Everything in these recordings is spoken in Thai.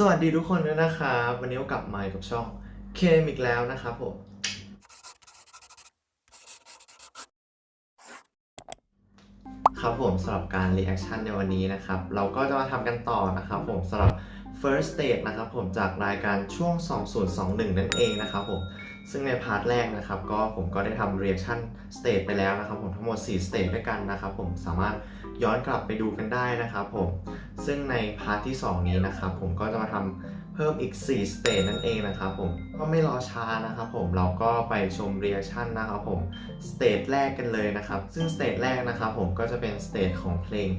สวัสดีทุกคนด้วยนะครับ วันนี้ก็กลับมากับช่องเคมอีกแล้วนะครับผม ครับผมสำหรับการรีแอคชั่นในวันนี้นะครับ เราก็จะมาทำกันต่อนะครับผมสำหรับ first stage นะครับผมจากรายการช่วง 2021 นั่นเองนะครับผม ซึ่งในพาร์ทแรกนะครับก็ผมก็ได้ทำ reaction stage ไปแล้วนะครับผมทั้งหมด 4 stage ด้วยกันนะครับผมสามารถย้อนกลับไปดูกันได้นะครับผมซึ่งในพาร์ทที่ 2 นี้นะครับผมก็จะมาทำเพิ่มอีก4สเตจนั่นเองนะครับผมก็ไม่รอช้านะครับผมเราก็ไปชมเรีแอคชั่นนะครับผมสเตจแรกกันเลยนะครับ ซึ่งสเตจแรกนะครับผมก็จะเป็นสเตจของเพลง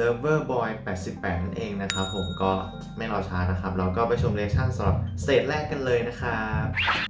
Lover Boy 88 นั่นเองนะครับผมก็ไม่รอช้านะครับ เราก็ไปชมเรีแอคชั่นสำหรับสเตจแรกกันเลยนะครับ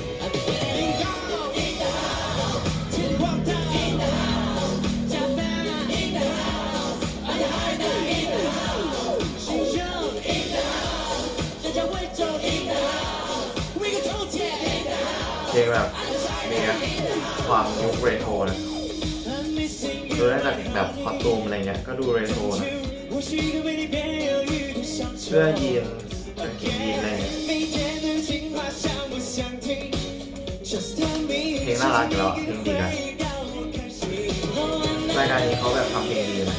ความยุคเรโทรนะดูได้จากแบบคอสตูมอะไรเงี้ยก็ดูเรโทรนะเสื้อยีนกางเกงยีนอะไรเงี้ยเพลงน่ารักอยู่แล้วอะเพลงดีอะรายการนี้เขาแบบทำเพลงดีนะ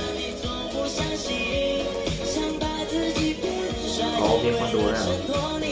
เขามีคนดูด้วยเหรอ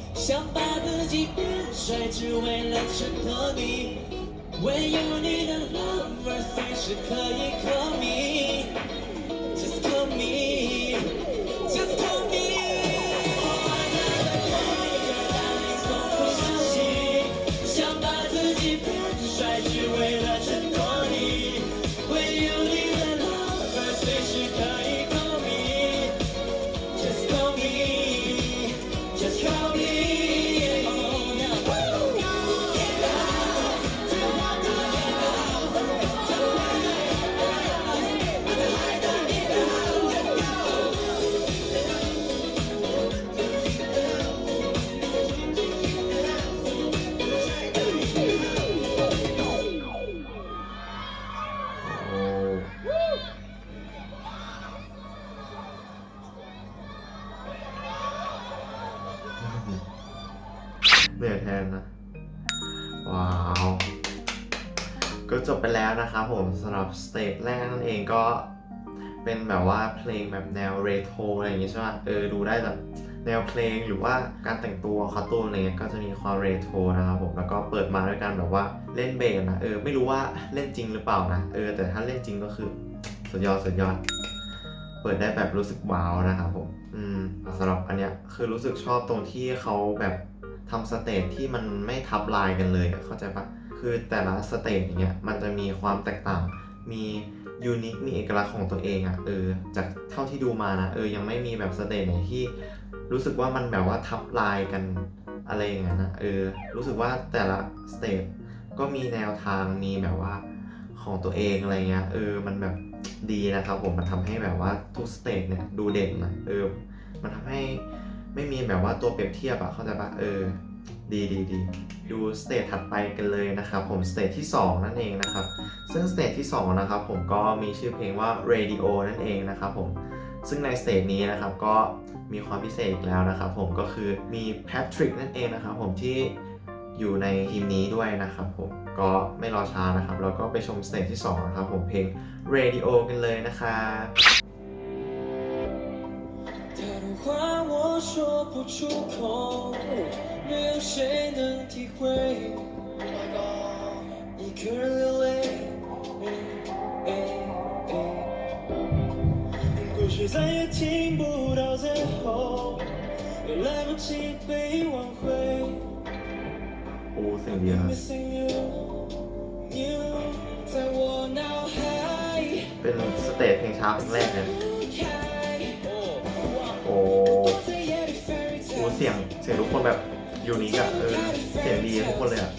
想把自己变帅，只为了衬托你。When you need a lover 随时可以 call me，just call me，just call me。 เหนื่อยแทนนะ ว้าว ก็จบไปแล้วนะครับผมสำหรับสเตจแรกนั่นเองก็เป็นแบบว่าเพลงแบบแนวเรโทรอะไรอย่างงี้ใช่ไหมเออดูได้จากแนวเพลงหรือว่าการแต่งตัวคอตูมอะไรเงี้ยก็จะมีความเรโทรนะครับผมแล้วก็เปิดมาด้วยการแบบว่าเล่นเบสนะเออไม่รู้ว่าเล่นจริงหรือเปล่านะเออแต่ถ้าเล่นจริงก็คือสุดยอดสุดยอด เปิดได้แบบรู้สึกว้าวนะครับผมอืมสำหรับอันเนี้ยคือรู้สึกชอบตรงที่เขาแบบ ทำสเตจที่มันไม่ทับลายกันเลยเข้าใจปะคือแต่ละสเตจอย่างเงี้ยมันจะมีความแตกต่าง มียูนิค มีเอกลักษณ์ของตัวเองอะเออจากเท่าที่ดูมานะเออยังไม่มีแบบสเตจไหนที่รู้สึกว่ามันแบบว่าทับลายกันอะไรอย่างเงี้ยนะเออรู้สึกว่าแต่ละสเตจก็มีแนวทางมีแบบว่าของตัวเองอะไรเงี้ยเออมันแบบดีนะครับผมมันทำให้แบบว่าทุกสเตจเนี่ยดูเด่นนะเออมันทำให้ ไม่มีแบบว่าตัวเปรียบเทียบอะเข้าใจปะเออ ดีดีดีดูสเตจถัดไปกันเลยนะครับผมสเตจที่ 2 นั่นเองนะครับ ซึ่งสเตจที่ 2 นะครับผมก็มีชื่อเพลงว่า Radio นั่นเองนะครับผมซึ่งในสเตจนี้นะครับก็มีความพิเศษอีกแล้วนะครับผมก็คือมีแพทริกนั่นเองนะครับผมที่อยู่ในทีมนี้ด้วยนะครับผมก็ไม่รอช้านะครับ เราก็ไปชมสเตจที่ 2 นะครับผมเพลง Radio กันเลยนะครับ 说不出口，没有谁能体会。一个人流泪，哎哎故事再也听不到最后，也来不及被挽回。 โอ้เสียงดีครับ Missing you, you 在我脑海 เป็นสเตจเพลงช้าเพลงแรกเลย 不开。 โอ้ อ้เสียงเสียงทุกคนแบบอยู่นิคอะเออเสียงดีทุกคนเลยอะ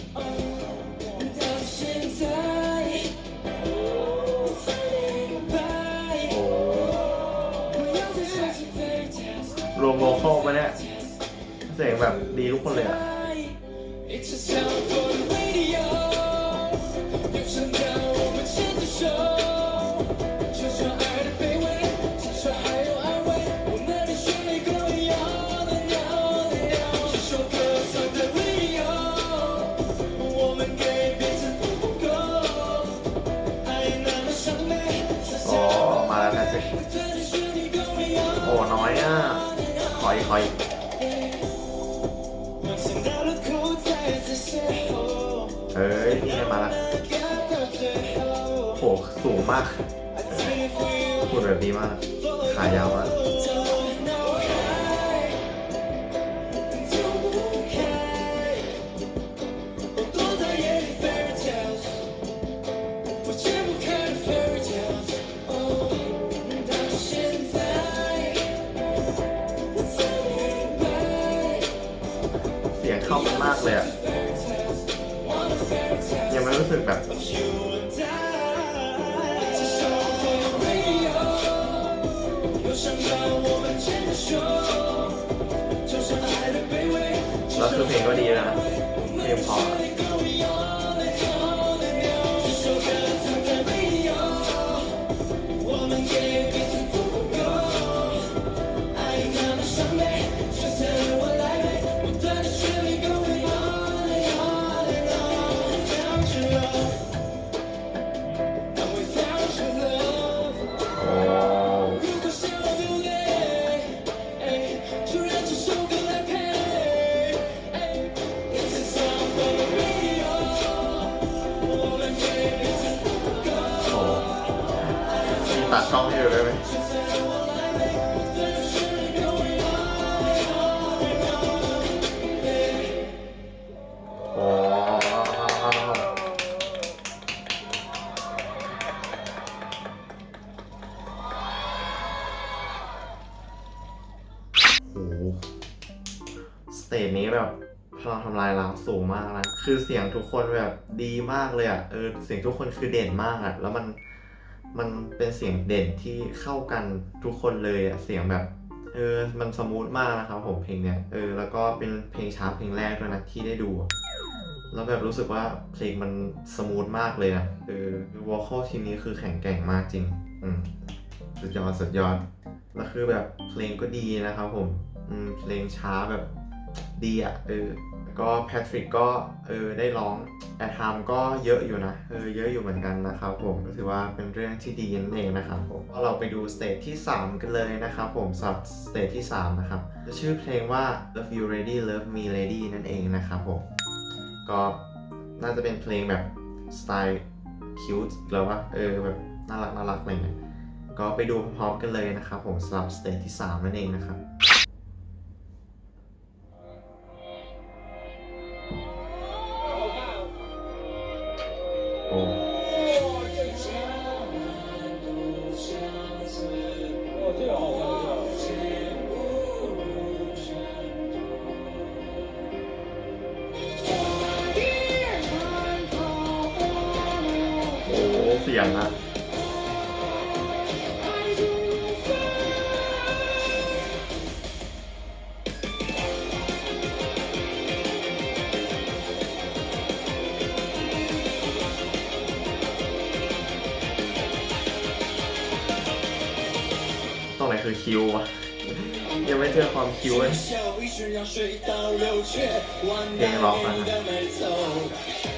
รวมโวคอลมาเนี่ยเสียงแบบดีทุกคนเลยอะ โอ้น้อยอะคอยคอยเฮ้ยนี่ไงมาละโหสูงมากคุณแบบดีมาก ขายาวมาก เสียงเข้ากันมากเลยอะยังไม่รู้สึกแบบแล้วคือเพลงก็ดีนะเพลงเพอ สูงมากนะคือเสียงทุกคนแบบดีมากเลยอะเออเสียงทุกคนคือเด่นมากอะ แล้วมันมันเป็นเสียงเด่นที่เข้ากันทุกคนเลยอะเสียงแบบเออมันสมูทมากนะครับผมเพลงเนี้ยเออแล้วก็เป็นเพลงช้าเพลงแรกด้วยนะที่ได้ดูแล้วแบบรู้สึกว่าเพลงมันสมูทมากเลยอะเออวอลคอลทีมนี้คือแข็งแกร่งมากจริง อืมสุดยอดสุดยอดแล้วคือแบบเพลงก็ดีนะครับผม อืมเพลงช้าแบบ ดีอะเออก็แพทริกก็เออได้ร้องแอร์ไทม์ก็เยอะอยู่นะเออเยอะอยู่เหมือนกันนะครับผมก็ถือว่าเป็นเรื่องที่ดีนั่นเองนะครับผมเราไปดูสเตจที่ 3 กันเลยนะครับผมสำหรับสเตจที่ 3 นะครับจะชื่อเพลงว่า Love You Ready Love Me Lady นั่นเองนะครับผมก็น่าจะเป็นเพลงแบบสไตล์คิวต์แล้วว่าเออแบบน่ารักน่ารักอะไรเงี้ยก็ไปดูพร้อมกันเลยนะครับผมสำหรับสเตจที่ 3 นั่นเองนะครับ เสียงอะตรงไหนคือคิววะยังไม่เจอความคิวเลยเพลงร็อกนะค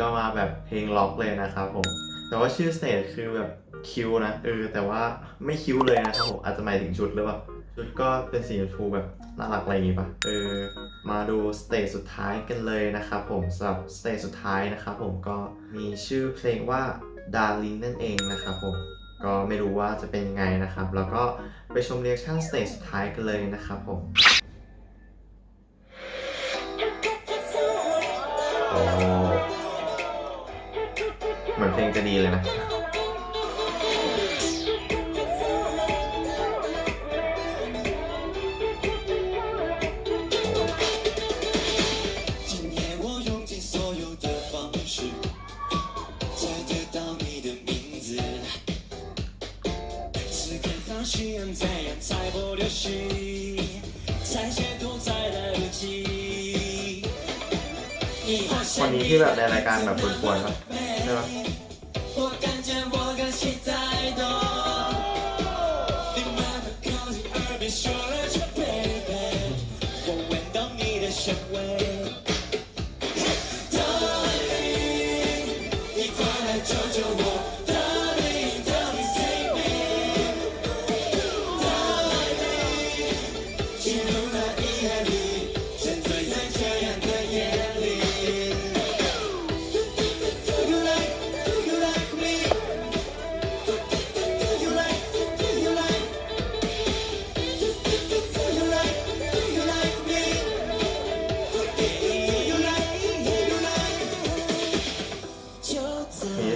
ก็มาแบบเพลงล็อกเลยนะครับผม แต่ว่าชื่อสเตจคือแบบคิวนะเออแต่ว่าไม่คิวเลยนะครับผมอาจจะหมายถึงชุดหรือเปล่าชุดก็เป็นสีชมพูแบบน่ารักอะไรอย่างงี้ปะเออ มาดูสเตจสุดท้ายกันเลยนะครับผมสำหรับสเตจสุดท้ายนะครับผมก็มีชื่อเพลงว่า Darling นั่นเองนะครับผมก็ไม่รู้ว่าจะเป็นยังไงนะครับ แล้วก็ไปชมเรียกชั่นสเตจสุดท้ายกันเลยนะครับผมโอ้ เหมือนเพลงจะดีเลยนะวันนี้ที่แบบในรายการแบบปวนๆป่ะใช่ป่ะ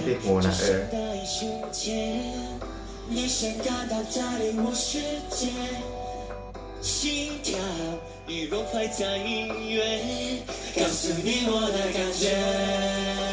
在 มีติดหูนะเออ 的一瞬间，你先感到占领我世界，心跳已融化在音乐，告诉你我的感觉。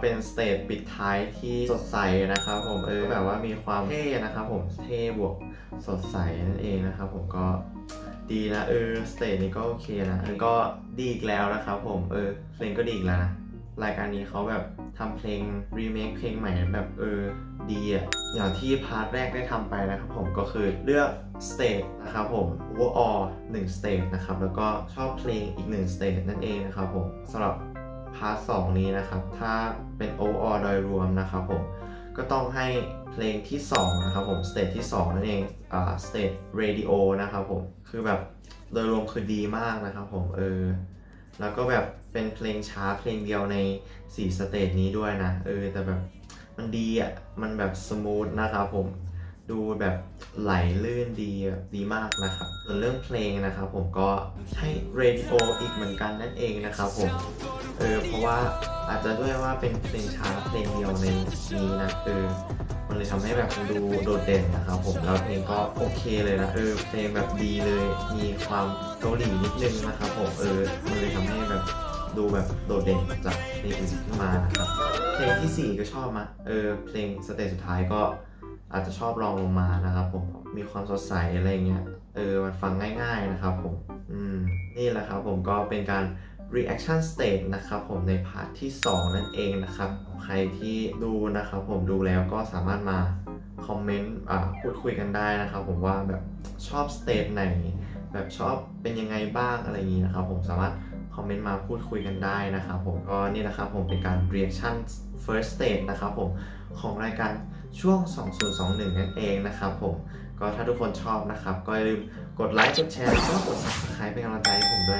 เป็นสเตจปิดท้ายที่สดใสนะครับผมเออแบบว่ามีความเท่นะครับผมเท่บวกสดใสนั่นเองนะครับผมก็ดีนะเออสเตจนี้ก็โอเคนะเออก็ดีอีกแล้วนะครับผมเออเพลงก็ดีอีกแล้วนะรายการนี้เขาแบบทำเพลงรีเมคเพลงใหม่แบบเออดีอะอย่างที่พาร์ทแรกได้ทำไปนะครับผมก็คือเลือกสเตจนะครับผม overall 1 stage นะครับแล้วก็ชอบเพลงอีก1 stage นั่นเองนะครับผมสำหรับ พาร์ทสองนี้นะครับ ถ้าเป็น overall โดยรวมนะครับผม ก็ต้องให้เพลงที่ 2 นะครับผม สเตจที่ 2 นั่นเองอ่าสเตจ radio นะครับผม คือแบบโดยรวมคือดีมากนะครับผม เออ แล้วก็แบบเป็นเพลงช้าเพลงเดียวใน 4 สเตจนี้ด้วยนะ เออ แต่แบบมันดีอะ มันแบบสมูทนะครับผม ดูแบบไหลลื่นดีดีมากนะครับ ส่วนเรื่องเพลงนะครับผมก็ให้ radio อีกเหมือนกันนั่นเองนะครับผม เออเพราะว่าอาจจะด้วยว่าเป็นเพลงช้าเพลงเดียวในนี้นะเออมันเลยทำให้แบบดูโดดเด่นนะครับผมแล้วเพลงก็โอเคเลยนะเออเพลงแบบดีเลยมีความเกาหลีนิดนึงนะครับผมเออมันเลยทำให้แบบดูแบบโดดเด่นจากเพลงอื่นขึ้นมานะครับเพลงที่สี่ก็ชอบมะเออเพลงสเตจสุดท้ายก็อาจจะชอบลองลงมานะครับผมมีความสดใสอะไรเงี้ยเออมันฟังง่าย ๆนะครับผมอืมนี่แหละครับผมก็เป็นการ reaction stage นะครับผมในพาร์ทที่ 2 นั่นเองนะครับ ใครที่ดูนะครับผมดูแล้วก็สามารถมาคอมเมนต์อ่าพูดคุยกันได้นะครับผมว่าแบบชอบสเตจไหน แบบชอบเป็นยังไงบ้างอะไรอย่างนี้นะครับผมสามารถคอมเมนต์มาพูดคุยกันได้นะครับผมก็นี่นะครับผมเป็นการ reaction first stage นะครับผมของรายการช่วง 2021 นั่นเองนะครับผมก็ถ้าทุกคนชอบนะครับ ก็อย่าลืมกดไลค์กดแชร์แล้วก็กด subscribe เป็นกำลังใจให้ผมด้วยนะ